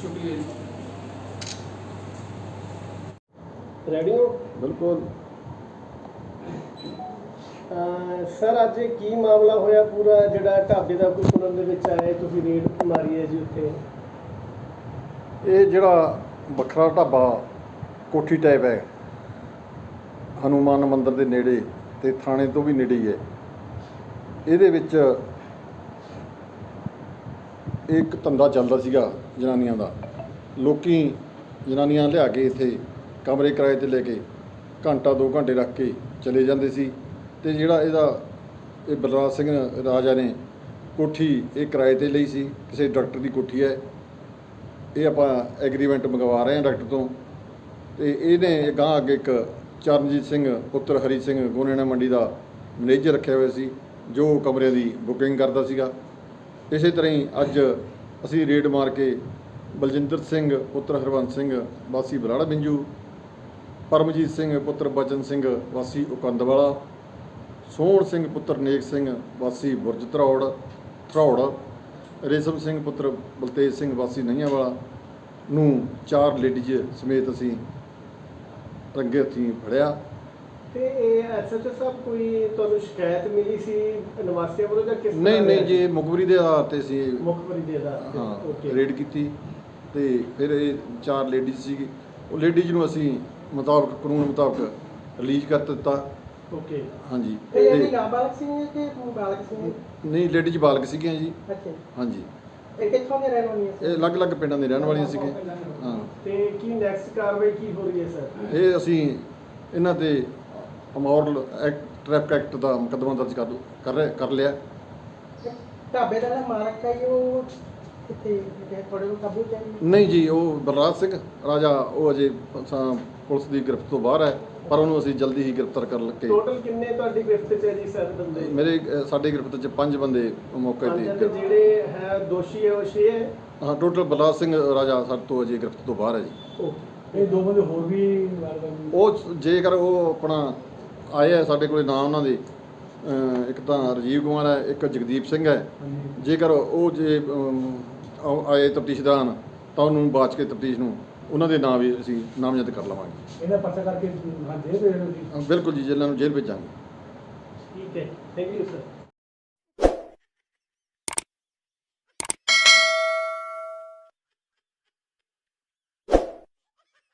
ਸ਼ੁਕਰੀਆ ਜੀ। ਰੈਡੀ ਹੋ? ਬਿਲਕੁਲ। ਸਰ ਅੱਜ ਕੀ ਮਾਮਲਾ ਹੋਇਆ ਪੂਰਾ? ਜਿਹੜਾ ਢਾਬੇ ਦਾ ਕੋਈ ਸੁਣਨ ਦੇ ਵਿੱਚ ਆਇਆ ਤੁਸੀਂ ਰੇਡ ਮਾਰੀ ਹੈ ਜੀ ਉੱਥੇ। ਇਹ ਜਿਹੜਾ ਵੱਖਰਾ ਢਾਬਾ ਕੋਠੀ ਟਾਈਪ ਹੈ ਹਨੂਮਾਨ ਮੰਦਿਰ ਦੇ ਨੇੜੇ ਤੇ ਥਾਣੇ ਤੋਂ ਵੀ ਨੇੜੇ ਹੀ ਹੈ। ਇਹਦੇ ਵਿੱਚ ਇੱਕ ਧੰਦਾ ਚੱਲਦਾ ਸੀਗਾ ਜਨਾਨੀਆਂ ਦਾ। ਲੋਕੀ ਜਨਾਨੀਆਂ ਲਿਆ ਕੇ ਇੱਥੇ ਕਮਰੇ ਕਿਰਾਏ ਤੇ ਲੈ ਕੇ ਘੰਟਾ, ਦੋ ਘੰਟੇ ਰੱਖ ਕੇ ਚਲੇ ਜਾਂਦੇ ਸੀ ਤੇ ਜਿਹੜਾ ਇਹਦਾ ਇਹ ਬਲਰਾਜ ਸਿੰਘ ਰਾਜਾ ਨੇ ਕੋਠੀ ਇਹ ਕਿਰਾਏ ਤੇ ਲਈ ਸੀ, ਕਿਸੇ ਡਾਕਟਰ ਦੀ ਕੋਠੀ ਹੈ। ਇਹ ਆਪਾਂ ਐਗਰੀਮੈਂਟ ਮੰਗਵਾ ਰਹੇ ਹਾਂ ਡਾਕਟਰ ਤੋਂ ਤੇ ਇਹਨੇ ਗਾਂ ਅੱਗੇ ਇੱਕ ਚਰਨਜੀਤ ਸਿੰਘ, ਪੁੱਤਰ ਹਰੀ ਸਿੰਘ ਗੋਨੇਣਾ ਮੰਡੀ ਦਾ ਮੈਨੇਜਰ ਰੱਖਿਆ ਹੋਇਆ ਸੀ। ਜੋ ਕਮਰੇ ਦੀ ਬੁਕਿੰਗ ਕਰਦਾ ਸੀਗਾ। ਇਸੇ ਤਰ੍ਹਾਂ ਹੀ ਅੱਜ ਅਸੀਂ ਰੇਡ ਮਾਰ ਕੇ ਬਲਜਿੰਦਰ ਸਿੰਘ, ਪੁੱਤਰ ਹਰਵੰਤ ਸਿੰਘ, ਵਾਸੀ ਬਰਾੜਾ ਬਿੰਜੂ, ਪਰਮਜੀਤ ਸਿੰਘ, ਪੁੱਤਰ ਬਚਨ ਸਿੰਘ, ਵਾਸੀ ਉਕੰਦਵਾਲਾ, ਸੋਹਣ ਸਿੰਘ, ਪੁੱਤਰ ਨੇਕ ਸਿੰਘ, ਵਾਸੀ ਬੁਰਜ ਧਰੌੜ ਧਰੌੜ, ਰੇਸ਼ਮ ਸਿੰਘ, ਪੁੱਤਰ ਬਲਤੇਜ ਸਿੰਘ, ਵਾਸੀ ਨਈਆਂਵਾਲਾ ਨੂੰ ਚਾਰ ਲੇਡੀਜ਼ ਸਮੇਤ ਅਸੀਂ ਰੰਗੇ ਹੱਥੀਂ ਫੜਿਆ। ਤੇ ਇਹ ਐਸਐਚਓ ਸਾਹਿਬ ਕੋਈ ਤੁਹਾਨੂੰ ਸ਼ਿਕਾਇਤ ਮਿਲੀ ਸੀ ਨਿਵਾਸੀਆਂ ਵੱਲੋਂ ਜਾਂ ਕਿਸ ਨਹੀਂ ਨਹੀਂ ਜੀ ਮੁਖਬਰੀ ਦੇ ਆਧਾਰ ਤੇ ਅਸੀਂ ਮੁਖਬਰੀ ਦੇ ਦਾ ਹਾਂ ਓਕੇ ਰੇਡ ਕੀਤੀ ਤੇ ਫਿਰ ਇਹ ਚਾਰ ਲੇਡੀਜ਼ ਸੀਗੀ। ਉਹ ਲੇਡੀਜ਼ ਨੂੰ ਅਸੀਂ ਮੁਤਾਬਕ ਕਾਨੂੰਨ ਮੁਤਾਬਕ ਰਿਲੀਜ਼ ਕਰ ਦਿੱਤਾ। ਓਕੇ ਹਾਂਜੀ। ਤੇ ਇਹ ਤੇ ਨਾਬਾਲਗ ਸੀ ਕਿ ਬਾਲਗ ਸੀ ਨਹੀਂ ਲੇਡੀਜ਼ ਬਾਲਗ ਸੀਗੀਆਂ ਜੀ। ਅੱਛਾ। ਹਾਂਜੀ। ਇਹ ਕਿੱਥੋਂ ਦੇ ਰਹਿਣ ਵਾਲੀਆਂ ਸੀ? ਇਹ ਅਲੱਗ-ਅਲੱਗ ਪਿੰਡਾਂ ਦੇ ਰਹਿਣ ਵਾਲੀਆਂ ਸੀਗੀਆਂ। ਹਾਂ। ਤੇ ਕੀ ਨੈਕਸਟ ਕਾਰਵਾਈ ਕੀ ਹੋ ਰਹੀ ਹੈ ਸਰ ਇਹ ਅਸੀਂ ਇਹਨਾਂ ਤੇ ਅਮੌਰਲ ਟ੍ਰੈਫਿਕ ਐਕਟ ਦਾ ਮੁਕੱਦਮਾ ਦਰਜ ਕਰ ਕਰ ਰਹੇ- ਕਰ ਲਿਆ। ਢਾਬੇ ਦਾ ਜਿਹੜਾ ਮਾਲਕ ਹੈ ਜੀ, ਉਹ ਕਿੱਥੇ ਕਿਤੇ ਤੁਹਾਡੇ ਕੋਲ ਕਾਬੂ ਚ ਹੈ ਜੀ? ਨਹੀਂ ਜੀ ਉਹ ਬਲਰਾਜ ਸਿੰਘ। ਰਾਜਾ ਉਹ ਅਜੇ ਸ- ਪੁਲਿਸ ਦੀ ਗ੍ਰਿਫਤ ਤੋਂ ਬਾਹਰ ਹੈ ਪਰ ਉਹਨੂੰ ਅਸੀਂ ਜਲਦੀ ਹੀ ਗ੍ਰਿਫਤਾਰ ਕਰ ਲੱਗੇ। ਟੋਟਲ ਕਿੰਨੇ ਤੁਹਾਡੀ ਗ੍ਰਿਫਤ 'ਚ ਹੈ ਜੀ ਸਰ ਬੰਦੇ? ਮੇਰੇ ਅ, ਸਾਡੇ ਗ੍ਰਿਫਤ 'ਚ ਪੰਜ ਬੰਦੇ ਮੌਕੇ ਪੰਜ ਤੇ ਤੇ ਜਿਹੜੇ ਹੈ ਦੋਸ਼ੀ ਹੈ ਉਹ ਛੇ ਹੈ? ਹਾਂ ਟੋਟਲ ਬਲਰਾਜ ਸਿੰਘ ਰਾਜਾ ਸਾਡੇ ਤੋਂ ਅਜੇ ਗ੍ਰਿਫਤ ਤੋਂ ਬਾਹਰ ਹੈ ਜੀ। ਓਕੇ ਇਹ ਦੋ ਬੰਦੇ ਹੋਰ ਵੀ ਵਾਰਦਾਤ ਉਹ ਜੇਕਰ ਉਹ ਆਪਣਾ ਆਏ ਆ ਸਾਡੇ ਕੋਲੇ ਨਾਮ ਉਹਨਾਂ ਦੇ। ਇੱਕ ਤਾਂ ਰਾਜੀਵ ਕੁਮਾਰ ਹੈ ਇੱਕ ਜਗਦੀਪ ਸਿੰਘ ਹੈ। ਜੇਕਰ ਉਹ ਜੇ ਅਮ, ਆਉ- ਆਏ ਤਫਤੀਸ਼ ਦੌਰਾਨ ਤਾਂ ਉਹਨੂੰ ਬਾਚ ਕੇ ਤਫਤੀਸ਼ ਨੂੰ ਉਹਨਾਂ ਦੇ ਨਾਂ ਵੀ ਅਸੀਂ ਨਾਮਜ਼ਦ ਕਰ ਲਵਾਂਗੇ। ਇਹਦਾ ਪਰਚਾ ਕਰਕੇ ਹਾਂ ਦੇ ਦੇ ਰਹੇ ਹੋ ਜੀ। ਬਿਲਕੁਲ ਜੀ ਜੇਲ੍ਹਾਂ ਨੂੰ ਜੇਲ੍ਹ ਭੇਜਾਂਗੇ। ਠੀਕ ਹੈ ਥੈਂਕ ਯੂ ਸਰ